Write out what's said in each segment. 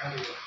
ನನ್ನ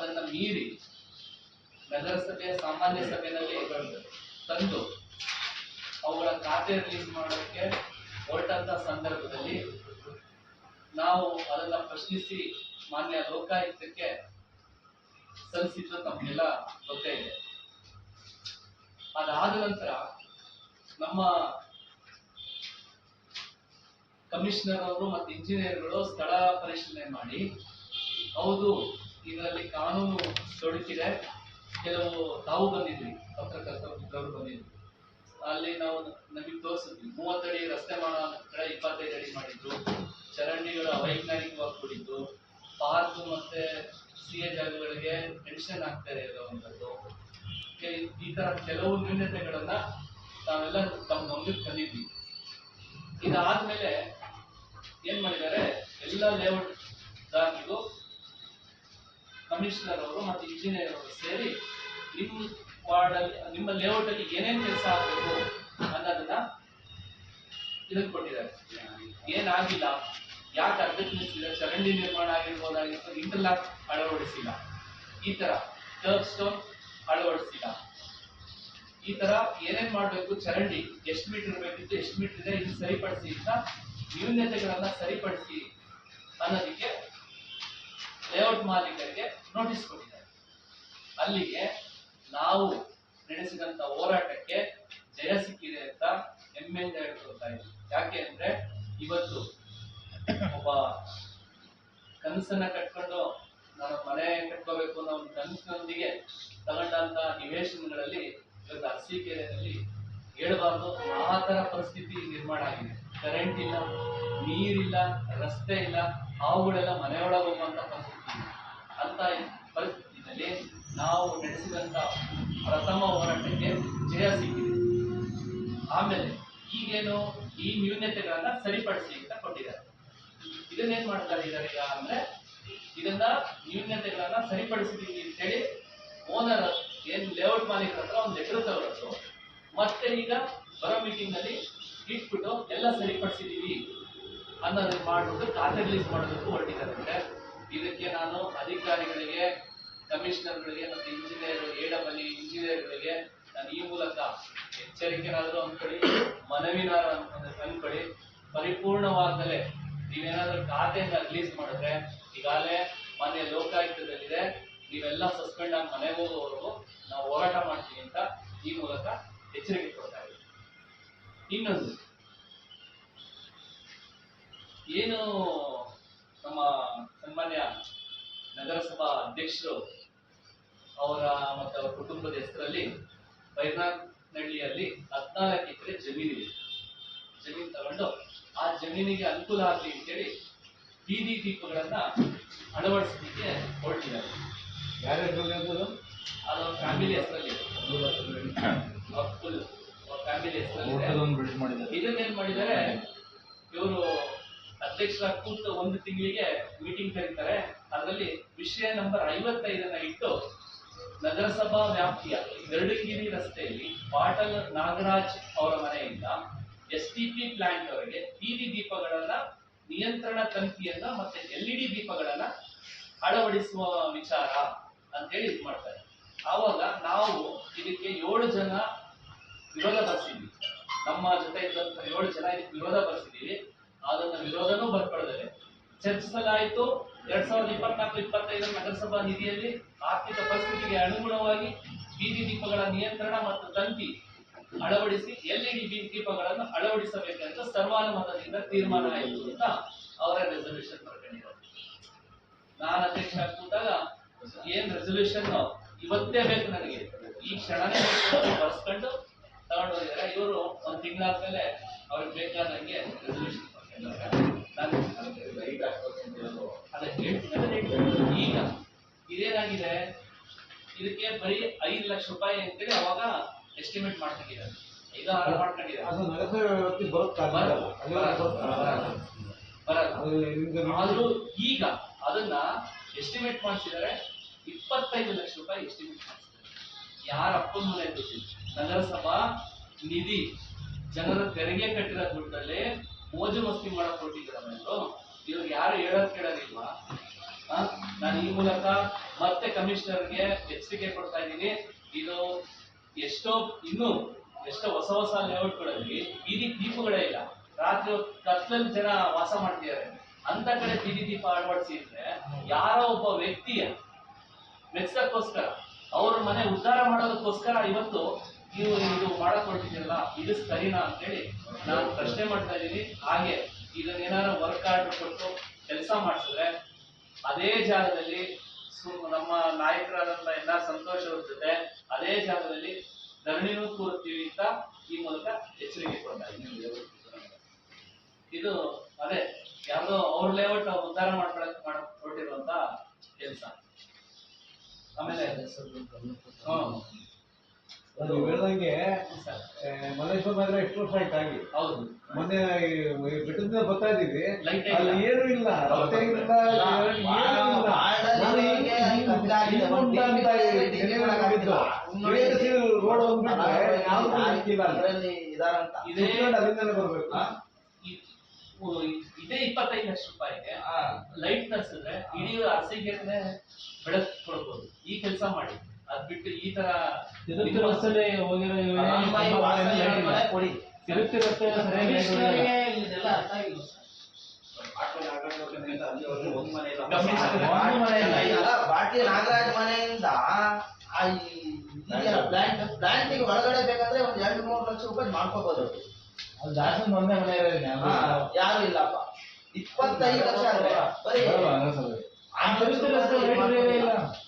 ಅದನ್ನ ಮೀರಿ ನಗರಸಭೆಯ ಸಾಮಾನ್ಯ ಸಭೆಯಲ್ಲಿ ತಂದು ಅವುಗಳ ಖಾತೆ ರಿಲೀಸ್ ಮಾಡೋಕ್ಕೆ ಹೊರಟಂತ ಸಂದರ್ಭದಲ್ಲಿ ನಾವು ಅದನ್ನ ಪ್ರಶ್ನಿಸಿ ಮಾನ್ಯ ಲೋಕಾಯುಕ್ತಕ್ಕೆ ಸಲ್ಲಿಸಿದ್ದು ತಮಗೆಲ್ಲ ಗೊತ್ತೇ ಇದೆ. ಅದಾದ ನಂತರ ನಮ್ಮ ಕಮಿಷನರ್ ಅವರು ಮತ್ತು ಇಂಜಿನಿಯರ್ಗಳು ಸ್ಥಳ ಪರಿಶೀಲನೆ ಮಾಡಿ, ಹೌದು ಇದರಲ್ಲಿ ಕಾನೂನು ತೊಡಕಿದೆ ಕೆಲವು ತಾವು ಬಂದಿದ್ವಿ ಪತ್ರಕರ್ತರು ಬಂದಿದ್ವಿ ಅಲ್ಲಿ ನಾವು ನಮಗೆ ತೋರಿಸಿದ್ವಿ, ಮೂವತ್ತಡಿ ರಸ್ತೆ ಮಾಡೋ ಇಪ್ಪತ್ತೈದು ಅಡಿ ಮಾಡಿದ್ರು ಚರಂಡಿಗಳು ಅವೈಜ್ಞಾನಿಕವಾಗಿ ಕೂಡಿದ್ದು, ಪಾರ್ಕ್ ಮತ್ತೆ ಸಿಎ ಜಾಗಗಳಿಗೆ ಟೆನ್ಷನ್ ಆಗ್ತಾ ಇರುವಂಥದ್ದು ಈ ತರ ಕೆಲವು ನ್ಯೂನತೆಗಳನ್ನ ತಾವೆಲ್ಲ ತಮ್ಮ ಗಮನಕ್ಕೆ ತಂದಿದ್ವಿ. ಇದಾದ್ಮೇಲೆ ಏನ್ ಮಾಡಿದ್ದಾರೆ, ಎಲ್ಲ ಲೇಔಟ್ ದಾರಿಗೂ ಕಮಿಷನರ್ ಅವರು ಮತ್ತು ಇಂಜಿನಿಯರ್ ಅವರು ಸೇರಿ ನಿಮ್ಮ ವಾರ್ಡ್ ಅಲ್ಲಿ ನಿಮ್ಮ ಲೇಔಟ್ ಅಲ್ಲಿ ಏನೇನ್ ಕೆಲಸ ಆಗಬೇಕು ಅನ್ನೋದನ್ನ ಇದನ್ನ ಏನಾಗಿಲ್ಲ, ಯಾಕೆ ನಿಲ್ಸಿದೆ ಚರಂಡಿ ನಿರ್ಮಾಣ ಆಗಿರ್ಬೋದಾಗಿತ್ತು, ಇಂಟರ್ಲಾಕ್ ಅಳವಡಿಸಿಲ್ಲ. ಈ ತರ ಟರ್ಫ್ ಸ್ಟೋನ್ ಅಳವಡಿಸಿಲ್ಲ. ಈ ತರ ಏನೇನ್ ಮಾಡಬೇಕು, ಚರಂಡಿ ಎಷ್ಟು ಮೀಟರ್ ಬೇಕಿತ್ತು, ಎಷ್ಟು ಮೀಟರ್ ಇದೆ, ಇದು ಸರಿಪಡಿಸಿ ಅಂತ ನ್ಯೂನ್ಯತೆಗಳನ್ನ ಸರಿಪಡಿಸಿ ಅನ್ನೋದಕ್ಕೆ ಲೇಔಟ್ ಮಾಲೀಕರಿಗೆ ನೋಟಿಸ್ ಕೊಟ್ಟಿದ್ದಾರೆ. ಅಲ್ಲಿಗೆ ನಾವು ನಡೆಸಿದಂತ ಹೋರಾಟಕ್ಕೆ ಜಯ ಸಿಕ್ಕಿದೆ ಅಂತ ಹೆಮ್ಮೆಯಿಂದ ಹೇಳ್ಕೊಳ್ತಾ ಇದ್ದೀವಿ ಯಾಕೆ ಅಂದ್ರೆ ಇವತ್ತು ಒಬ್ಬ ಕನಸನ್ನ ಕಟ್ಕೊಂಡು ನಾನು ಮನೆ ಕಟ್ಕೋಬೇಕು ಅನ್ನೋ ಒಂದು ಕನಸಿನೊಂದಿಗೆ ತಗೊಂಡಂತ ನಿವೇಶನಗಳಲ್ಲಿ ಇವತ್ತು ಅರಸೀಕೆರೆಯಲ್ಲಿ ಹೇಳಬಾರ್ದು. ಆ ತರ ಪರಿಸ್ಥಿತಿ ನಿರ್ಮಾಣ ಆಗಿದೆ. ಕರೆಂಟ್ ಇಲ್ಲ, ನೀರಿಲ್ಲ, ರಸ್ತೆ ಇಲ್ಲ, ಹಾವುಗಳೆಲ್ಲ ಮನೆಯೊಳಗೆ ಹೋಗುವಂತ ಪರಿಸ್ಥಿತಿ. ಅಂತ ಪರಿಸ್ಥಿತಿಯಲ್ಲಿ ನಾವು ನಡೆಸಿದಂತ ಪ್ರಥಮ ಹೋರಾಟಕ್ಕೆ ಜಯ ಸಿಕ್ಕಿದೆ. ಆಮೇಲೆ ಈಗೇನು ಈ ನ್ಯೂನ್ಯತೆಗಳನ್ನ ಸರಿಪಡಿಸಿ ಅಂತ ಕೊಟ್ಟಿದ್ದಾರೆ. ಇದನ್ನೇನ್ ಮಾಡ್ತಾ ಇದ್ದಾರೆ ಈಗ ಅಂದ್ರೆ ಇದನ್ನ ನ್ಯೂನ್ಯತೆಗಳನ್ನ ಸರಿಪಡಿಸಿದೀವಿ ಅಂತೇಳಿ ಓನರ್ ಏನ್ ಲೇಔಟ್ ಮಾಲೀಕರ ಹತ್ರ ಒಂದು ಲೆಟರ್ ತಗೊಂಡು ಮತ್ತೆ ಈಗ ಬರೋ ಮೀಟಿಂಗ್ನಲ್ಲಿ ಇಟ್ಬಿಟ್ಟು ಎಲ್ಲ ಸರಿಪಡಿಸಿದೀವಿ ಅನ್ನೋದನ್ನ ಮಾಡ್ಬಿಟ್ಟು ಖಾತೆ ರಿಲೀಸ್ ಮಾಡೋದಕ್ಕೂ ಹೊರಟಿದ್ದಾರೆ. ಇದಕ್ಕೆ ನಾನು ಅಧಿಕಾರಿಗಳಿಗೆ, ಕಮಿಷನರ್ಗಳಿಗೆ ಮತ್ತು ಇಂಜಿನಿಯರ್ ಏಡಬಲಿ ಡಬಲ್ ಇಂಜಿನಿಯರ್ಗಳಿಗೆ ನಾನು ಈ ಮೂಲಕ ಎಚ್ಚರಿಕೆನಾದರೂ ಅಂದ್ಕೊಳ್ಳಿ ಮನವಿನಾರ ಅಂದ್ಕೊಳ್ಳಿ, ಪರಿಪೂರ್ಣವಾಗಲೇ ನೀವೇನಾದ್ರೂ ಖಾತೆಯಿಂದ ರಿಲೀಸ್ ಮಾಡಿದ್ರೆ, ಈಗಾಗಲೇ ಮನೆ ಲೋಕಾಯುಕ್ತದಲ್ಲಿದೆ, ನೀವೆಲ್ಲ ಸಸ್ಪೆಂಡ್ ಆಗಿ ಮನೆಗೆ ಹೋಗೋವರೆಗೂ ನಾವು ಹೋರಾಟ ಮಾಡ್ತೀವಿ ಅಂತ ಈ ಮೂಲಕ ಎಚ್ಚರಿಕೆ ಕೊಡ್ತಾ ಇನ್ನೊಂದು. ಏನು ನಮ್ಮ ಸನ್ಮಾನ್ಯ ನಗರಸಭಾ ಅಧ್ಯಕ್ಷರು ಅವರ ಮತ್ತು ಅವರ ಕುಟುಂಬದ ಹೆಸರಲ್ಲಿ ಬೈರ್ನಾನಹಳ್ಳಿಯಲ್ಲಿ ಹದಿನಾಲ್ಕು ಎಕರೆ ಜಮೀನಿದೆ. ಜಮೀನು ತಗೊಂಡು ಆ ಜಮೀನಿಗೆ ಅನುಕೂಲ ಆಗಲಿ ಅಂತೇಳಿ ಬೀದಿ ದೀಪಗಳನ್ನ ಅಳವಡಿಸಲಿಕ್ಕೆ ಹೊರಟಿದ್ದಾರೆ. ಯಾರ್ಯಾರು ಅದು ಫ್ಯಾಮಿಲಿ ಹೆಸರಲ್ಲಿ ಫ್ಯಾಮಿಲಿ ಹೆಸರಲ್ಲಿ ಇದನ್ನೇನ್ ಮಾಡಿದ್ದಾರೆ? ಇವರು ಅಧ್ಯಕ್ಷರ ಕೂತು ಒಂದು ತಿಂಗಳಿಗೆ ಮೀಟಿಂಗ್ ಕರೀತಾರೆ. ಅದರಲ್ಲಿ ವಿಷಯ ನಂಬರ್ ಐವತ್ತೈದನ್ನ ಇಟ್ಟು ನಗರಸಭಾ ವ್ಯಾಪ್ತಿಯ ಗರುಡಗಿರಿ ರಸ್ತೆಯಲ್ಲಿ ಪಾಟಲ್ ನಾಗರಾಜ್ ಅವರ ಮನೆಯಿಂದ ಎಸ್ ಟಿ ಪಿ ಪ್ಲಾಂಟ್ ಅವರಿಗೆ ಬೀದಿ ದೀಪಗಳನ್ನ, ನಿಯಂತ್ರಣ ತಂತಿಯನ್ನ ಮತ್ತೆ ಎಲ್ ಇ ಡಿ ದೀಪಗಳನ್ನ ಅಳವಡಿಸುವ ವಿಚಾರ ಅಂತೇಳಿ ಇದು ಮಾಡ್ತಾರೆ. ಆವಾಗ ನಾವು ಇದಕ್ಕೆ ಏಳು ಜನ ವಿರೋಧ ಬರ್ಸಿದ್ವಿ. ನಮ್ಮ ಜೊತೆ ಇದ್ದಂತ ಏಳು ಜನ ಇದಕ್ಕೆ ವಿರೋಧ ಪಡಿಸಿದೀವಿ ಅದನ್ನ ವಿರೋಧನೂ ಬರ್ಕೊಳ್ಳದೆ ಚರ್ಚಿಸಲಾಯಿತು. ಎರಡ್ ಸಾವಿರದ ಇಪ್ಪತ್ನಾಲ್ಕು ಇಪ್ಪತ್ತೈದರ ನಗರಸಭಾ ನಿಧಿಯಲ್ಲಿ ಆರ್ಥಿಕ ಪರಿಸ್ಥಿತಿಗೆ ಅನುಗುಣವಾಗಿ ಬೀದಿ ದೀಪಗಳ ನಿಯಂತ್ರಣ ಮತ್ತು ತಂತಿ ಅಳವಡಿಸಿ ಎಲ್ಇಡಿ ದೀಪಗಳನ್ನು ಅಳವಡಿಸಬೇಕೆಂದು ಸರ್ವಾನುಮತದಿಂದ ತೀರ್ಮಾನ ಆಯಿತು ಅಂತ ಅವರ ರೆಸಲ್ಯೂಷನ್ ನಾನು ಅಧ್ಯಕ್ಷ ಕೂತಾಗ ಏನ್ ರೆಸೊಲ್ಯೂಷನ್ ಇವತ್ತೇ ಬೇಕು ನನಗೆ. ಈ ಕ್ಷಣನೇ ಬರ್ಸ್ಕೊಂಡು ತಗೊಂಡು ಹೋಗಿದ್ದಾರೆ ಇವರು ಒಂದು ತಿಂಗಳಾದ್ಮೇಲೆ ಅವ್ರಿಗೆ ಬೇಕಾದಂಗೆ ರೆಸೊಲ್ಯೂಷನ್ ಈಗ ಇದೇನಾಗಿದೆ? ಇದಕ್ಕೆ ಬರೀ ಐದು ಲಕ್ಷ ರೂಪಾಯಿ ಅಂತೇಳಿ ಅವಾಗ ಎಸ್ಟಿಮೇಟ್ ಮಾಡ್ಕೊಂಡಿದ್ದಾರೆ ಈಗ ಆರು ಮಾಡ್ಕೊಂಡಿದ್ದಾರೆ? ಬರಲ್ಲ. ಆದ್ರೂ ಈಗ ಅದನ್ನ ಎಸ್ಟಿಮೇಟ್ ಮಾಡಿಸಿದರೆ ಇಪ್ಪತ್ತೈದು ಲಕ್ಷ ರೂಪಾಯಿ ಎಸ್ಟಿಮೇಟ್ ಮಾಡಿಸಿದ್ದಾರೆ. ಯಾರ ಅಪ್ಪನ ಮನೆ ಗೊತ್ತಿಲ್ಲ. ನಗರಸಭಾ ನಿಧಿ ಜನರ ತೆರಿಗೆ ಕಟ್ಟಿರೋ ದುಡ್ಡಲ್ಲಿ ಮೋಜು ಮಸ್ತಿ ಮಾಡಕ್ ಕೊಟ್ಟಿದ್ದೀರ ಮೇಲು ಇವ್ರು ಯಾರು ಹೇಳೋದ್ ಕೇಳೋದಿಲ್ವಾ? ನಾನು ಈ ಮೂಲಕ ಮತ್ತೆ ಕಮಿಷನರ್ಗೆ ಎಚ್ಚರಿಕೆ ಕೊಡ್ತಾ ಇದ್ದೀನಿ. ಇದು ಎಷ್ಟೋ, ಇನ್ನು ಎಷ್ಟೋ ಹೊಸ ಹೊಸ ಲೇಔಟ್ಗಳಲ್ಲಿ ಬೀದಿ ದೀಪಗಳೇ ಇಲ್ಲ. ರಾತ್ರಿ ಕತ್ಲಲ್ಲಿ ಜನ ವಾಸ ಮಾಡ್ತಿದ್ದಾರೆ. ಅಂತ ಕಡೆ ಬೀದಿ ದೀಪ ಅಳವಡಿಸಿದ್ರೆ ಯಾರೋ ಒಬ್ಬ ವ್ಯಕ್ತಿಯ ಮೆಚ್ಚಕ್ಕೋಸ್ಕರ ಅವ್ರ ಮನೆ ಉದ್ಧಾರ ಮಾಡೋದಕ್ಕೋಸ್ಕರ ಇವತ್ತು ನೀವು ಇದು ಮಾಡಿಕೊಟ್ಟಿದ್ದೀರಲ್ಲ ಇದು ಸರಿನಾ ಅಂತೇಳಿ ನಾನು ಪ್ರಶ್ನೆ ಮಾಡ್ತಾ ಇದ್ದೀನಿ. ಹಾಗೆ ಇದನ್ನೇನಾದ್ರು ವರ್ಕ್ ಆರ್ಡರ್ ಕೊಟ್ಟು ಕೆಲಸ ಮಾಡಿಸಿದ್ರೆ ಅದೇ ಜಾಗದಲ್ಲಿ ನಮ್ಮ ನಾಯಕರಾದಂತ ಎಲ್ಲ ಸಂತೋಷ ಅವ್ರ ಜೊತೆ ಅದೇ ಜಾಗದಲ್ಲಿ ಧರಣಿನೂ ಕೂರ್ತೀವಿ ಅಂತ ಈ ಮೂಲಕ ಎಚ್ಚರಿಕೆ ಕೊಡ್ತಾ ಇದ್ದೀನಿ. ಇದು ಅದೇ ಯಾರೋ ಅವ್ರ ಲೇಔಟ್ ಉದ್ಧಾರ ಮಾಡ್ಕೊಳಕ್ ಮಾಡ ಹೊರಟಿರುವಂತ ಕೆಲಸ. ಆಮೇಲೆ ಹ್ಮ್. ನೀವು ಹೇಳ್ದಂಗೆ. ಮಲ್ಲೇಶ್ವರ ನಗರ ಎಷ್ಟು ವರ್ಷ ಆಯ್ತು ಆಗಿ ಹೌದು. ಮೊನ್ನೆ ಬೆಟ್ಟದಿಂದ ಬರ್ತಾ ಇದೀವಿ ಏ ಅಲ್ಲಿ. ಏನು ಇಲ್ಲ. ರಸ್ತೆ ಇಲ್ಲ ರೋಡ್ ಯಾವ್ದು ಅಲ್ಲಿಂದಲೇ ಬರ್ಬೇಕು. ಇದೇ ಇಪ್ಪತ್ತೈದು ಲಕ್ಷ ರೂಪಾಯಿಗೆ ಲೈಟ್ ನರ್ಸಿದ್ರೆ ಇಡೀ ಅರಸಿಗೆ ಬೆಳಕು ಕೊಡ್ಬೋದು. ಈ ಕೆಲಸ ಮಾಡಿ. ಅದ್ ಬಿಟ್ಟು ಈ ತರ ತಿರುಪತಿ ಹೋಗಿರೋ. ಮನೆ ಕೊಡಿ. ತಿರುಪತಿ ರಸ್ತೆಯಲ್ಲಿ ಸರಿಯಾಗಿ. ಇದೆಲ್ಲ ಅರ್ಥ ಆಗಿಲ್ಲ. ಒಂದು ಮನೆ ಇಲ್ಲ. ಅಲ್ಲ, ಬಾಟ್ಲಿ ನಾಗರಾಜ್ ಮನೆಯಿಂದ ಆ ಈ ಇದೆಯಲ್ಲ ಪ್ಲಾಂಟ್ ಪ್ಲಾಂಟಿಗೆ ಒಳಗಡೆ ಬೇಕಂದ್ರೆ ಒಂದ್ ಎರಡು ಮೂರು ಲಕ್ಷ ರೂಪಾಯಿ ಮಾಡ್ಕೋಬಹುದು ಅಲ್ಲಿ ದಾಸನ್ ಒಂದೇ ಮನೆ ಇರೋದು ಯಾರು ಇಲ್ಲಪ್ಪ. ಇಪ್ಪತ್ತೈದು ಲಕ್ಷ ಅಂದ್ರೆ ಬರೀ ಆ ತಿರುಪತಿ ರಸ್ತೆ ಲೈಟ್ ಇರಲೇ ಇಲ್ಲ ಎಲ್ಲ ಲೈಟೇ ಇಲ್ಲ ನೋಡಿ ನಮ್ಮಲ್ಲಿ.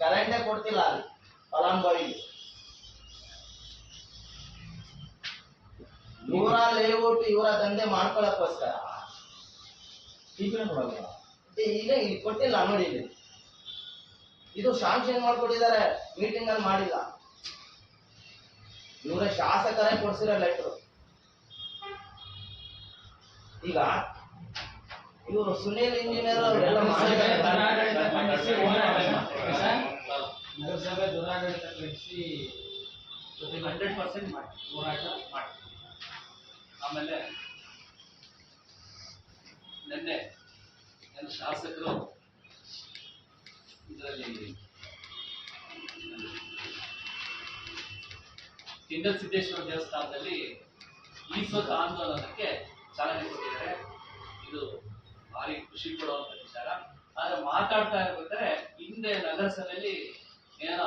ಕರೆಂಟೇ ಕೊಡ್ತಿಲ್ಲ ಅಲ್ಲಿ. ಫಲಾನುಭವಿಗೆ ಇವರ ಲೇಔಟ್ ಇವರ ದಂಧೆ ಮಾಡ್ಕೊಳಕ್ಕೋಸ್ಕರ ಈಗ ಇಲ್ಲಿ ಕೊಟ್ಟಿಲ್ಲ ನೋಡಿ ಇಲ್ಲಿ. ಇದು ಶಾಂಕ್ಷನ್ ಮಾಡ್ಕೊಟ್ಟಿದ್ದಾರೆ. ಮೀಟಿಂಗ್ ಅಲ್ಲಿ ಮಾಡಿಲ್ಲ. ಇವರ ಶಾಸಕರೇ ಕೊಡ್ಸಿರ ಲೆಟ್ರು ಈಗ ಇವರು ಸುನೀಲ್ ಇಂಜಿನಿಯರ್ ಅವರೆಲ್ಲ ನಗರಸಭೆ ಹಂಡ್ರೆಡ್ ಪರ್ಸೆಂಟ್ ಮಾಡಿ ಮಾಡಿ ಆಮೇಲೆ ನಿನ್ನೆ ನನ್ನ ಶಾಸಕರು ಇದರಲ್ಲಿ ತಿಂಗಲ್ ಸಿದ್ದೇಶ್ವರ ದೇವಸ್ಥಾನದಲ್ಲಿ ಈಶ್ವರ ಆಂದೋಲನಕ್ಕೆ ಚಾಲನೆ ಕೊಟ್ಟಿದ್ದಾರೆ ಇದು ಭಾರಿ ಖುಷಿ ಕೊಡುವಂತ ವಿಚಾರ. ಆದ್ರೆ ಮಾತಾಡ್ತಾ ಇರ್ಬೇಕಾದ್ರೆ ಹಿಂದೆ ನಗರಸಭೆಯಲ್ಲಿ ಏನೋ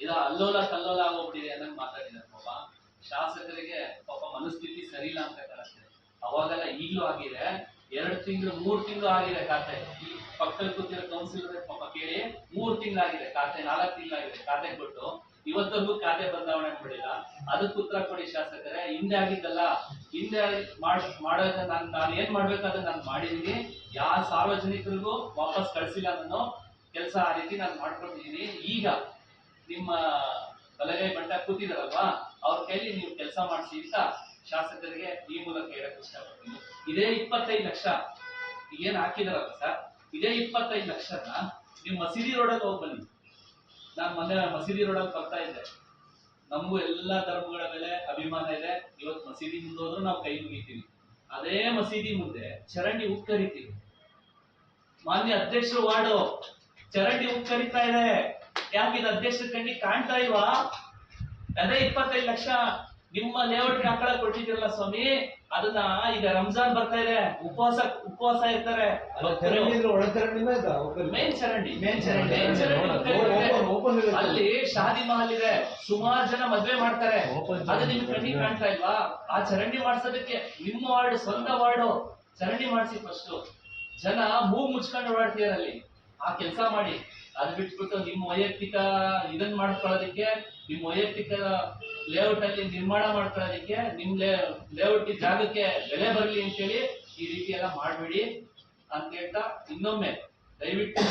ಇದ ಅಲ್ಲೋಲ ಕಲ್ಲೋಲ ಆಗೋಗ್ಬಿಟ್ಟಿದೆ ಅನ್ನಂಗ್ ಮಾತಾಡಿದ್ದಾರೆ ಪಾಪ. ಶಾಸಕರಿಗೆ ಪಾಪ ಮನಸ್ಥಿತಿ ಸರಿ ಇಲ್ಲ ಅಂತ ಕಾಣುತ್ತೆ ಅವಾಗೆಲ್ಲ ಈಗಲೂ ಆಗಿದೆ. ಎರಡು ತಿಂಗಳು, ಮೂರ್ ತಿಂಗಳು ಆಗಿದೆ ಖಾತೆ. ಈ ಪಕ್ಕದಲ್ಲಿ ಕೂತಿರೋ ಕೌನ್ಸಿಲರ್ ಪಾಪ ಕೇಳಿ ಮೂರ್ ತಿಂಗಳಾಗಿದೆ ಖಾತೆ, ನಾಲ್ಕು ತಿಂಗಳಾಗಿದೆ ಖಾತೆ ಕೊಟ್ಟು. ಇವತ್ತರೆಗೂ ಖಾತೆ ಬದಲಾವಣೆ ಮಾಡಿಲ್ಲ ಅದಕ್ಕೆ ಉತ್ತರ ಕೊಡಿ ಶಾಸಕರೇ. ಹಿಂದೆ ಆಗಿದ್ದಲ್ಲ, ಹಿಂದೆ ಮಾಡ್, ಮಾಡೋದ ನಾನು ನಾನು ಏನ್ ಮಾಡ್ಬೇಕಾದ್ರೆ ನಾನು ಮಾಡಿದೀನಿ ಯಾವ ಸಾರ್ವಜನಿಕರಿಗೂ ವಾಪಸ್ ಕಳಿಸಿಲ್ಲ ನಾನು ಕೆಲಸ ಆ ರೀತಿ ನಾನು ಮಾಡ್ಕೊಂಡಿದ್ದೀನಿ. ಈಗ ನಿಮ್ಮ ಬಲಗೈ ಬಂಟ ಕೂತಿದಾರಲ್ವಾ, ಅವ್ರ ಕೈಲಿ ನೀವು ಕೆಲಸ ಮಾಡಿಸಿ ಅಂತ ಶಾಸಕರಿಗೆ ಈ ಮೂಲಕ ಹೇಳಕ್ ಇಷ್ಟಪಡ್ತೀನಿ. ಇದೇ ಇಪ್ಪತ್ತೈದು ಲಕ್ಷ. ಏನ್ ಹಾಕಿದಾರಲ್ಲ ಸರ್? ಇದೇ ಇಪ್ಪತ್ತೈದು ಲಕ್ಷನ ನೀವು ಮಸೀದಿ ರೋಡಲ್ಲಿ ಹೋಗಿ ಬನ್ನಿ. ನಾನು ಮೊನ್ನೆ ಮಸೀದಿ ರೋಡಲ್ಲಿ ಬರ್ತಾ ಇದ್ದೆ. ನಮಗೂ ಎಲ್ಲಾ ಧರ್ಮಗಳ ಮೇಲೆ ಅಭಿಮಾನ ಇದೆ. ಇವತ್ತು ಮಸೀದಿ ಮುಂದೆ ಹೋದ್ರೂ ನಾವು ಕೈ ಮುಗಿತೀವಿ. ಅದೇ ಮಸೀದಿ ಮುಂದೆ ಚರಂಡಿ ಉಕ್ಕರಿತೀವಿ. ಮಾನ್ಯ ಅಧ್ಯಕ್ಷರು ವಾರ್ಡು, ಚರಂಡಿ ಉಕ್ಕರಿತಾ ಇದೆ. ಯಾಕೆ ಇದು ಅಧ್ಯಕ್ಷರ ಕಣ್ಣಿಗೆ ಕಾಣ್ತಾ ಇಲ್ವಾ? ಅದೇ ಇಪ್ಪತ್ತೈದು ಲಕ್ಷ ನಿಮ್ಮ ಲೇಔಟ್ಗೆ ಹಾಕೊಳ್ಳ ಕೊಟ್ಟಿದ್ದೀರಲ್ಲ ಸ್ವಾಮಿ ಅದನ್ನ ಈಗ ರಂಜಾನ್ ಬರ್ತಾ ಇದೆ ಉಪವಾಸ ಉಪವಾಸ ಇರ್ತಾರೆ. ಅಲ್ಲ, ಶಾದಿ ಮಹಲ್ ಇದೆ ಸುಮಾರು ಜನ ಮದ್ವೆ ಮಾಡ್ತಾರೆ. ಅದು ನಿಮ್ ಕಣ್ಣಿ ಕಣ್ಣಿಗೆ ಕಾಣ್ತಾ ಇಲ್ವಾ? ಆ ಚರಂಡಿ ಮಾಡ್ಸೋದಕ್ಕೆ ನಿಮ್ಮ ವಾರ್ಡ್ ಸ್ವಂತ ವಾರ್ಡ್ ಚರಂಡಿ ಮಾಡಿಸಿ ಫಸ್ಟ್ ಜನ ಮೂಗ್ ಮುಚ್ಕೊಂಡು ಓಡಾಡ್ತೀರಲ್ಲಿ ಅಲ್ಲಿ. ಆ ಕೆಲಸ ಮಾಡಿ. ಅದ್ ಬಿಟ್ಬಿಟ್ಟು ನಿಮ್ಮ ವೈಯಕ್ತಿಕ ಇದನ್ ಮಾಡ್ಕೊಳ್ಳೋದಕ್ಕೆ ನಿಮ್ಮ ವೈಯಕ್ತಿಕ ಲೇಔಟ್ ಅಲ್ಲಿ ನಿರ್ಮಾಣ ಮಾಡ್ಕೊಳ್ಳೋದಕ್ಕೆ ನಿಮ್ ಲೇಔಟ್ ಜಾಗಕ್ಕೆ ಬೆಲೆ ಬರಲಿ ಅಂತೇಳಿ ಈ ರೀತಿ ಎಲ್ಲ ಮಾಡಬೇಡಿ ಅಂತ ಹೇಳ್ತಾ ಇನ್ನೊಮ್ಮೆ ದಯವಿಟ್ಟು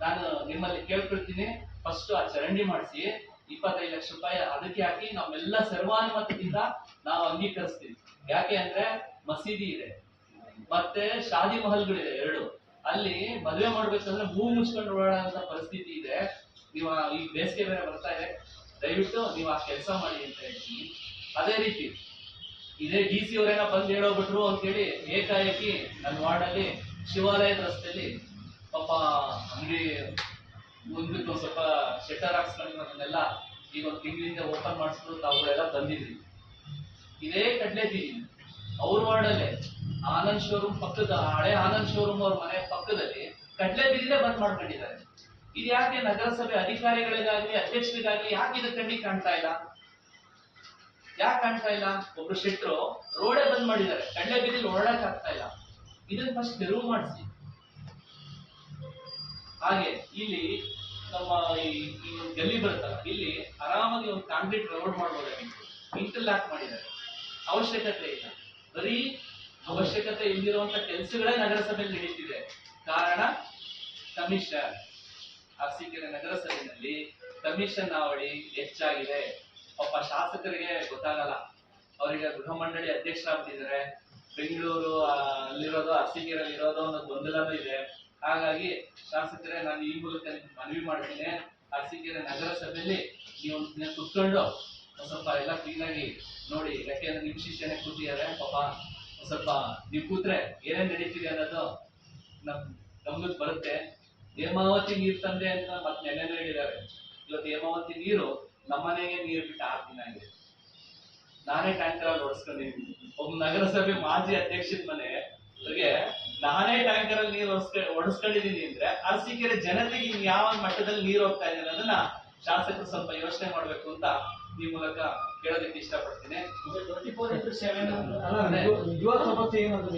ನಾನು ನಿಮ್ಮಲ್ಲಿ ಕೇಳ್ಕೊಳ್ತೀನಿ. ಫಸ್ಟ್ ಆ ಚರಂಡಿ ಮಾಡಿಸಿ. ಇಪ್ಪತ್ತೈದು ಲಕ್ಷ ರೂಪಾಯಿ ಅದಕ್ಕೆ ಹಾಕಿ ನಾವೆಲ್ಲ ಸರ್ವಾನುಮತದಿಂದ ನಾವು ಅಂಗೀಕರಿಸ್ತೀವಿ. ಯಾಕೆ ಅಂದ್ರೆ ಮಸೀದಿ ಇದೆ. ಮತ್ತೆ ಶಾದಿ ಮಹಲ್ಗಳಿದೆ ಎರಡು. ಅಲ್ಲಿ ಮದುವೆ ಮಾಡ್ಬೇಕಂದ್ರೆ ಹೂ ಮುಚ್ಕೊಂಡು ಓಡಾಡುವಂತ ಪರಿಸ್ಥಿತಿ ಇದೆ. ನೀವು ಈ ಬೇಸಿಗೆ ಬೇರೆ ಬರ್ತಾ ಇದೆ. ದಯವಿಟ್ಟು ನೀವು ಆ ಕೆಲಸ ಮಾಡಿ ಅಂತ ಹೇಳ್ತೀನಿ. ಅದೇ ರೀತಿ, ಇದೇ ಡಿ ಸಿ ಅವರೇನ ಬಂದು ಹೇಳೋಗ್ಬಿಟ್ರು ಅಂತೇಳಿ ಏಕಾಏಕಿ ನನ್ನ ವಾರ್ಡಲ್ಲಿ ಶಿವಾಲಯದ ರಸ್ತೆಯಲ್ಲಿ ಪಾಪ ಅಂಗಡಿ ಮುಂದಕ್ಕೆ ಸ್ವಲ್ಪ ಶೆಟರ್ ಹಾಕ್ಸ್ಕೊಂಡಿರೋದನ್ನೆಲ್ಲ ಈಗ ಒಂದು ತಿಂಗಳಿಂದ ಓಪನ್ ಮಾಡಿಸ್ಕೊಂಡು ತಾವುಗಳೆಲ್ಲ ಬಂದಿದ್ರಿ. ಇದೇ ಕಡ್ಲೆ ಬೀದಿ ಅವ್ರ ವಾರ್ಡಲ್ಲೇ ಆನಂದ್ ಶೋರೂಮ್ ಪಕ್ಕದ, ಹಳೆ ಆನಂದ್ ಶೋರೂಮ್ ಅವ್ರ ಮನೆ ಪಕ್ಕದಲ್ಲಿ ಕಡ್ಲೆ ಬೀದಿನೇ ಬಂದ್ ಮಾಡ್ಕೊಂಡಿದ್ದಾರೆ. ಇದು ಯಾಕೆ ನಗರಸಭೆ ಅಧಿಕಾರಿಗಳಿಗಾಗ್ಲಿ, ಅಧ್ಯಕ್ಷರಿಗಾಗ್ಲಿ ಯಾಕೆ ಇದು ಕಣ್ಣಿಗೆ ಕಾಣ್ತಾ ಇಲ್ಲ? ಯಾಕೆ ಕಾಣ್ತಾ ಇಲ್ಲ? ಒಬ್ರು ಶೆಟ್ರು ರೋಡೇ ಬಂದ್ ಮಾಡಿದ್ದಾರೆ. ಕಡ್ಲೆ ಬೀದಿಲಿ ಓಡಾಡಕ್ ಆಗ್ತಾ ಇಲ್ಲ. ಇದನ್ನ ಫಸ್ಟ್ ತೆರವು ಮಾಡಿಸಿ. ಹಾಗೆ ಇಲ್ಲಿ ನಮ್ಮ ಈ ಗಲ್ಲಿ ಬರುತ್ತಲ್ಲ, ಇಲ್ಲಿ ಆರಾಮಾಗಿ ಒಂದು ಕಾಂಕ್ರೀಟ್ ರೋಡ್ ಮಾಡ್ಬೋದಾಗಿತ್ತು ಇಂಟರ್ಲಾಕ್ ಮಾಡಿದ್ದಾರೆ. ಅವಶ್ಯಕತೆ ಇಲ್ಲ. ಬರೀ ಅವಶ್ಯಕತೆ ಇಲ್ದಿರುವಂತ ಕೆಲಸಗಳೇ ನಗರಸಭೆಯಲ್ಲಿ ನಡೀತಿದೆ. ಕಾರಣ ಕಮಿಷನ್ ಅರಸೀಕೆರೆ ನಗರಸಭೆಯಲ್ಲಿ ಕಮಿಷನ್ ಅವಳಿ ಹೆಚ್ಚಾಗಿದೆ. ಪಾಪ ಶಾಸಕರಿಗೆ ಗೊತ್ತಾಗಲ್ಲ. ಅವರಿಗೆ ಗೃಹ ಮಂಡಳಿ ಅಧ್ಯಕ್ಷರಾಗ್ತಿದ್ದಾರೆ ಬೆಂಗಳೂರು ಅಲ್ಲಿರೋದು ಅರಸೀಕೆರೆಯಲ್ಲಿ ಇರೋದು ಅನ್ನೋ ಗೊಂದಲನೂ ಇದೆ. ಹಾಗಾಗಿ ಶಾಸಕರೇ, ನಾನು ಈ ಮೂಲಕ ಮನವಿ ಮಾಡ್ತೀನಿ. ಅರಸೀಕೆರೆ ನಗರಸಭೆಯಲ್ಲಿ ನೀವು ಒಂದ್ ಕುತ್ಕೊಂಡು ಒಂದ್ ಸ್ವಲ್ಪ ಎಲ್ಲ ಕ್ಲೀನಾಗಿ ನೋಡಿ ಯಾಕೆಂದ್ರೆ ನಿಮ್ ಶಿಷ್ಯನೇ ಕೂತಿದ್ದಾರೆ. ಪಾಪ ಒಂದ್ ಸ್ವಲ್ಪ ನೀವು ಕೂತ್ರೆ ಏನೇನ್ ನಡೀತಿದೆ ಅನ್ನೋದು ನಮ್ ಗಮನಕ್ಕೆ ಬರುತ್ತೆ. ಹೇಮಾವತಿ ನೀರ್ ತಂದೆ ಅಂತ ಮತ್ತೆ ನೆನ್ನೆ ಹೇಳಿದ್ದಾರೆ. ಇವತ್ತು ಹೇಮಾವತಿ ನೀರು ನಮ್ಮನೆಗೆ ನೀರು ಬಿಟ್ಟು ಆರು ದಿನ ಆಗಿದೆ ನಾನೇ ಟ್ಯಾಂಕರ್ ಅಲ್ಲಿ ಓಡಿಸ್ಕೊಂಡಿದ್ದೀನಿ ಒಬ್ಬ ನಗರಸಭೆ ಮಾಜಿ ಅಧ್ಯಕ್ಷದ ಮನೆ. ಅವ್ರಿಗೆ ನಾನೇ ಟ್ಯಾಂಕರ್ ಅಲ್ಲಿ ನೀರು ಹೊಡ್ಸ್ಕ ಹೊಡಿಸ್ಕೊಂಡಿದ್ದೀನಿ ಅಂದ್ರೆ ಅರಸೀಕೆರೆ ಜನತೆಗೆ ಇನ್ ಯಾವ ಮಟ್ಟದಲ್ಲಿ ನೀರು ಹೋಗ್ತಾ ಇದೆ ಅನ್ನೋದನ್ನ ಶಾಸಕರು ಸ್ವಲ್ಪ ಯೋಚನೆ ಮಾಡ್ಬೇಕು ಅಂತ ಈ ಮೂಲಕ ಕೇಳೋದಕ್ಕೆ ಇಷ್ಟಪಡ್ತೀನಿ. ಟ್ವೆಂಟಿ ಫೋರ್ ಇಂಟು ಸೆವೆನ್ ಅಲ್ಲ ನಿಜ- ನಿಜವಾದ ಸಮಸ್ಯೆ ಏನಂತ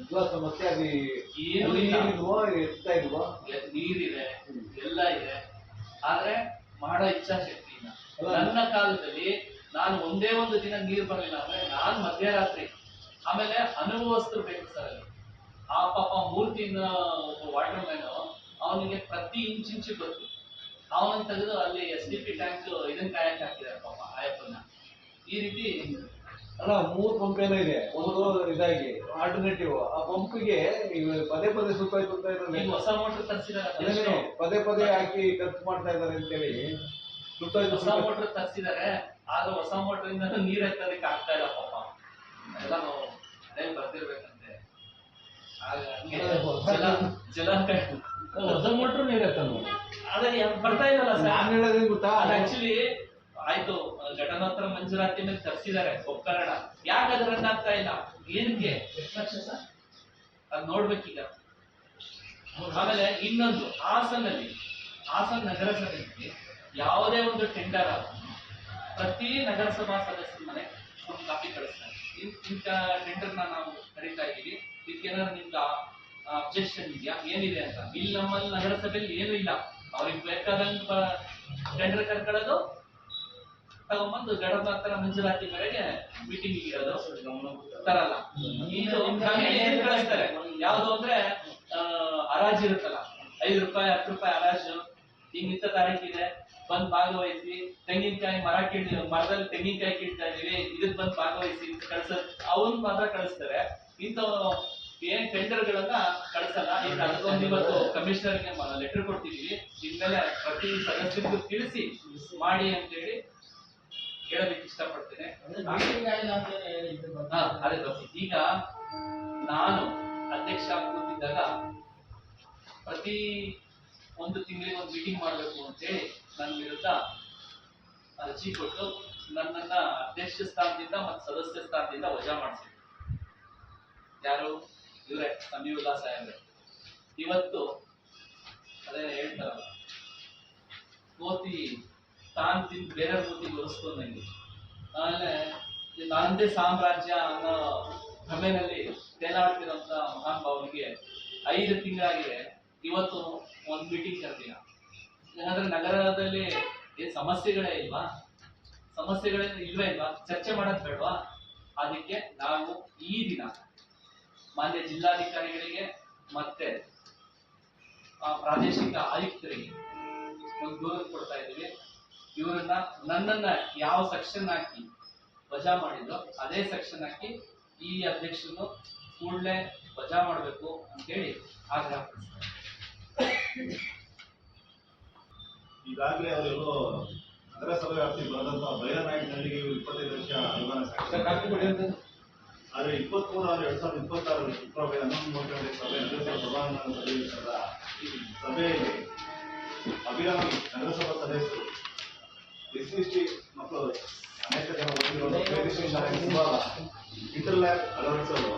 ನಿಜವಾದ ಸಮಸ್ಯೆ ಅದು ಏನು. ನೀರಿಲ್ವೋ ಎತ್ತಾ ಇಲ್ವೋ? ನೀರಿದೆ ಎಲ್ಲ ಇದೆ. ಆದ್ರೆ ಮಾಡೋ ಇಚ್ಛಾಶಕ್ತಿ ಇಲ್ಲ. ನನ್ನ ಕಾಲದಲ್ಲಿ ನಾನು ಒಂದೇ ಒಂದು ದಿನ ನೀರು ಬರಲಿಲ್ಲ ಅಂದ್ರೆ ನಾನ್ ಮಧ್ಯರಾತ್ರಿ. ಆಮೇಲೆ ಅನುಭವಸ್ಥರು ಬೇಕು ಸರ್ ಅಲ್ಲಿ. ಆ ಪಾಪ ಮೂರ್ತಿನ ಒಬ್ಬ ವಾಟರ್ ಮ್ಯಾನ್ ಅವನಿಗೆ ಪ್ರತಿ ಇಂಚ್ ಇಂಚು ಗೊತ್ತು. ಅವನ ತೆಗೆದು ಅಲ್ಲಿ ಎಸ್ ಡಿ ಪಿ ಟ್ಯಾಂಕ್ ಇದನ್ನ ಕಾಯಕ್ ಹಾಕಿದ್ದಾರೆ ಪಾಪ ಆಯಪ್ಪನ. ಈ ರೀತಿ ಅಲ್ಲ ಮೂರು ಪಂಪ್ ಏನೋ ಇದೆ. ಒಂದು ಇದಾಗಿ ಆಲ್ಟರ್ನೇಟಿವ್ ಆ ಪಂಪ್ಗೆ ಪದೇ ಪದೇ ಈಗ ಇದ್ದಾರೆ. ಹೊಸ ಮೋಟರ್ ತರಿಸಿದ್ದಾರೆ ಪದೇ ಪದೇ ಹಾಕಿ ಖರ್ಚು ಮಾಡ್ತಾ ಇದ್ದಾರೆ ಅಂತೇಳಿ. ಸುತ್ತ ಹೊಸ ಮೋಟರ್ ತರಿಸಿದ್ದಾರೆ ಆದ್ರೆ ಹೊಸ ಮೋಟರ್ ಇಂದ ನೀರ್ ಎತ್ತೋದಕ್ಕೆ ಆಗ್ತಾ ಇಲ್ಲ ಪಾಪ. ಎಲ್ಲ ನಾವು ಬರ್ತಿರ್ಬೇಕಂತೆ ಆಗ ಜಲ ಹೊಸ ಹೊಸ ಮೋಟರ್ ನೀರತ್ತಲ್ಲ ಅದೇ ಯಾಕ್ ಬರ್ತಾ ಇಲ್ಲ ನಾನು ಸರ್ ಹೇಳೋದೇನ್ ಗೊತ್ತಾ? ಅದು ಆಕ್ಚುಲಿ ಆಯ್ತು ಘಟನೋತ್ತರ ಮಂಜೂರಾತಿ ಮೇಲೆ ತರಿಸಿದ್ದಾರೆ ಒಕ್ಕರಣ ಯಾಕೆ ಅದು ರನ್ ಆಗ್ತಾ ಇಲ್ಲ? ಏನಕ್ಕೆ? ಎಷ್ಟು ಲಕ್ಷ ಸರ್? ಅದ್ ನೋಡ್ಬೇಕೀಗ. ಆಮೇಲೆ ಇನ್ನೊಂದು ಹಾಸನಲ್ಲಿ ಹಾಸನ್ ನಗರಸಭೆಯಲ್ಲಿ ಯಾವುದೇ ಒಂದು ಟೆಂಡರ್ ಪ್ರತಿ ನಗರಸಭಾ ಸದಸ್ಯರ ಮನೆ ಒಂದು ಕಾಪಿ ಕಳಿಸ್ತಾರೆ. ಇಂಥ ಟೆಂಡರ್ನ ನಾವು ಕರೀತಾ ಇದ್ದೀವಿ. ಇದಕ್ಕೇನಾದ್ರು ನಿಮ್ದು ಅಬ್ಜೆಕ್ಷನ್ ಇದೆಯಾ? ಏನಿದೆ ಅಂತ. ಇಲ್ಲಿ ನಮ್ಮಲ್ಲಿ ನಗರಸಭೆಯಲ್ಲಿ ಏನೂ ಇಲ್ಲ. ಅವ್ರಿಗೆ ಬೇಕಾದಂತ ಟೆಂಡರ್ ಕರ್ಕೊಳ್ಳೋದು ತಗೊಂಬಂದು ಗಡಪಾತ್ರ ಮಂಜೂರಾತಿ ಮೇರೆಗೆ ಮೀಟಿಂಗ್ ಇರೋದು. ತರಲ್ಲ. ಇದು ಕಳಿಸ್ತಾರೆ? ಯಾವ್ದು ಅಂದ್ರೆ ಹರಾಜು ಇರುತ್ತಲ್ಲ. ಐದು ರೂಪಾಯಿ, ಹತ್ತು ರೂಪಾಯಿ ಹರಾಜು. ಈಗ ಇಂಥ ತಾರೀಕಿದೆ. ಬಂದ್ ಭಾಗವಹಿಸಿ. ತೆಂಗಿನಕಾಯಿ ಮರ ಕಿಡ್ ಮರದಲ್ಲಿ ತೆಂಗಿನಕಾಯಿ ಕಿಡ್ತಾ ಇದೀವಿ ಇದಕ್ ಬಂದ್ ಭಾಗವಹಿಸಿ ಕಳ್ಸ ಅವನ್ ಮಾತ್ರ ಕಳಿಸ್ತಾರೆ. ಇಂಥ ಏನ್ ಟೆಂಡರ್ ಗಳನ್ನ ಕಳ್ಸಲ್ಲ ಈಗ ಅದಕ್ಕೊಂದು ಇವತ್ತು ಕಮಿಷನರ್ಗೆ ಲೆಟರ್ ಕೊಡ್ತಿದೀವಿ ಇನ್ಮೇಲೆ ಪ್ರತಿ ಸದಸ್ಯರಿಗೂ ತಿಳಿಸಿ ಮಾಡಿ ಅಂತೇಳಿ ಕೇಳೋದಕ್ಕೆ ಇಷ್ಟಪಡ್ತೇನೆ. ಅದೇ. ಈಗ ನಾನು ಅಧ್ಯಕ್ಷ ಕೂತಿದ್ದಾಗ ಪ್ರತಿ ಒಂದು ತಿಂಗಳಿಗೆ ಒಂದು ಮೀಟಿಂಗ್ ಮಾಡಬೇಕು ಅಂತೇಳಿ ನನ್ನ ವಿರುದ್ಧ ಅರ್ಜಿ ಕೊಟ್ಟು ನನ್ನನ್ನ ಅಧ್ಯಕ್ಷ ಸ್ಥಾನದಿಂದ ಮತ್ತು ಸದಸ್ಯ ಸ್ಥಾನದಿಂದ ವಜಾ ಮಾಡಿಸಿದ್ರು. ಯಾರು? ಇವರೇ ಸಮೀವುಲ್ಲಾ ಸಾಹೇಬ್ರೆ. ಇವತ್ತು ಅದೇ ಹೇಳ್ತಾರಲ್ಲ ಕೋತಿ ತಾನ್ ತಿಂದು ಬೇರೆ ಕೋತಿ ಒರೆಸ್ಕೊಂಡಂಗೆ ಆಮೇಲೆ ನಂದೇ ಸಾಮ್ರಾಜ್ಯ ಅನ್ನೋ ಭ್ರಮೆನಲ್ಲಿ ತೇಲಾಡ್ತಿರೋಂಥ ಮಹಾನುಭಾವನಿಗೆ ಐದು ತಿಂಗಳಾಗಿದೆ. ಇವತ್ತು ಒಂದ್ ಮೀಟಿಂಗ್ ಕರೆದಿಲ್ಲ ಯಾಕಂದ್ರೆ ನಗರದಲ್ಲಿ ಏನು ಸಮಸ್ಯೆಗಳೇ ಇಲ್ವಾ? ಸಮಸ್ಯೆಗಳೇ ಇಲ್ವೇ ಇಲ್ವಾ? ಚರ್ಚೆ ಮಾಡೋದ್ ಬೇಡವಾ? ಅದಕ್ಕೆ ನಾವು ಈ ದಿನ ಮಾನ್ಯ ಜಿಲ್ಲಾಧಿಕಾರಿಗಳಿಗೆ ಮತ್ತೆ ಪ್ರಾದೇಶಿಕ ಆಯುಕ್ತರಿಗೆ ಒಂದು ದೂರ ಕೊಡ್ತಾ ಇದ್ದೀವಿ. ಇವರನ್ನ ನನ್ನನ್ನ ಯಾವ ಸೆಕ್ಷನ್ ಹಾಕಿ ವಜಾ ಮಾಡಿದ್ರು ಅದೇ ಸೆಕ್ಷನ್ ಹಾಕಿ ಈ ಅಧ್ಯಕ್ಷನು ಕೂಡಲೇ ವಜಾ ಮಾಡಬೇಕು ಅಂತೇಳಿ ಆಗ್ರಹ ಈಗಾಗಲೇ ಅವರೆಲ್ಲೋ ನಗರಸಭೆ ವ್ಯಾಪ್ತಿ ಬರೆದಂತ ಬೈರನಾಯಕನಹಳ್ಳಿಗೆ ಇವರು ಇಪ್ಪತ್ತೈದು ವರ್ಷ ಅನುದಾನ ಆದ್ರೆ ಇಪ್ಪತ್ಮೂರು ಆರು ಎರಡ್ ಸಾವಿರದ ಇಪ್ಪತ್ತಾರು ಶುಕ್ರವಾರ ಹನ್ನೊಂದು ಮೂವತ್ತೆರಡು ಸಭೆ ನಗರಸಭೆ ಸಭಾಂಗಣ ಸಭೆ ನಡೆದ ಸಭೆಯಲ್ಲಿ ಅಭಿರಾಮಿ ನಗರಸಭಾ ಸದಸ್ಯರು ಎಸ್ ಸಿ ಟಿ ಮಕ್ಕಳು ಅನೇಕ ಜನ ಓದಿರುವ ಇಂಟರ್ಲ್ಯಾಬ್ ಅಳವಡಿಸಲು